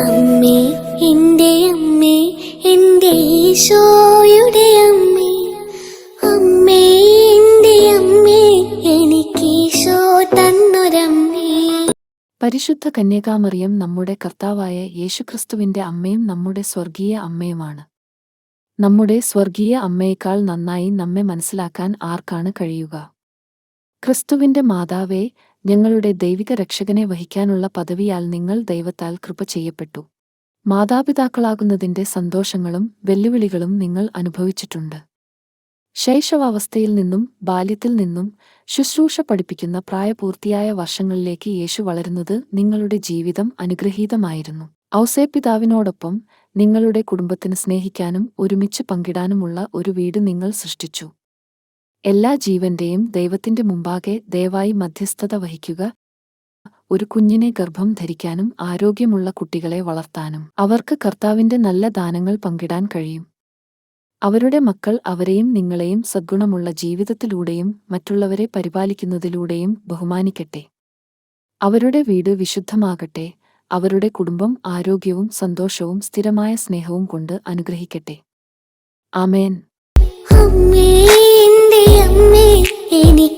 അമ്മേ എന്റെ അമ്മേ എന്റെ ഈശോയുടെ അമ്മേ. അമ്മേ എന്റെ അമ്മേ എനിക്ക് ഈശോ തന്നൊരമ്മേ. പരിശുദ്ധ കന്യകാമറിയം നമ്മുടെ കർത്താവായ യേശുക്രിസ്തുവിന്റെ അമ്മയും നമ്മുടെ സ്വർഗീയ അമ്മയുമാണ്. നമ്മുടെ സ്വർഗീയ അമ്മയേക്കാൾ നന്നായി നമ്മെ മനസ്സിലാക്കാൻ ആർക്കാണ് കഴിയുക? ക്രിസ്തുവിന്റെ മാതാവേ ഞങ്ങളുടെ ദൈവിക രക്ഷകനെ വഹിക്കാനുള്ള പദവിയാൽ നിങ്ങൾ ദൈവത്താൽ കൃപ ചെയ്യപ്പെട്ടു. മാതാപിതാക്കളാകുന്നതിന്റെ സന്തോഷങ്ങളും വെല്ലുവിളികളും നിങ്ങൾ അനുഭവിച്ചിട്ടുണ്ട്. ശൈശവാവസ്ഥയിൽ നിന്നും ബാല്യത്തിൽ നിന്നും ശുശ്രൂഷ പഠിപ്പിക്കുന്ന പ്രായപൂർത്തിയായ വർഷങ്ങളിലേക്ക് യേശു വളരുന്നത് നിങ്ങളുടെ ജീവിതം അനുഗ്രഹീതമായിരുന്നു. ഔസേപ്പിതാവിനോടൊപ്പം നിങ്ങളുടെ കുടുംബത്തിന് സ്നേഹിക്കാനും ഒരുമിച്ച് പങ്കിടാനുമുള്ള ഒരു വീട് നിങ്ങൾ സൃഷ്ടിച്ചു. എല്ലാ ജീവന്റെയും ദൈവത്തിന്റെ മുമ്പാകെ ദയവായി മധ്യസ്ഥത വഹിക്കുക. ഒരു കുഞ്ഞിനെ ഗർഭം ധരിക്കാനും ആരോഗ്യമുള്ള കുട്ടികളെ വളർത്താനും അവർക്ക് കർത്താവിന്റെ നല്ല ദാനങ്ങൾ പങ്കിടാൻ കഴിയും. അവരുടെ മക്കൾ അവരെയും നിങ്ങളെയും സദ്ഗുണമുള്ള ജീവിതത്തിലൂടെയും മറ്റുള്ളവരെ പരിപാലിക്കുന്നതിലൂടെയും ബഹുമാനിക്കട്ടെ. അവരുടെ വീട് വിശുദ്ധമാകട്ടെ. അവരുടെ കുടുംബം ആരോഗ്യവും സന്തോഷവും സ്ഥിരമായ സ്നേഹവും കൊണ്ട് അനുഗ്രഹിക്കട്ടെ. ആമേൻ. എനിക്ക്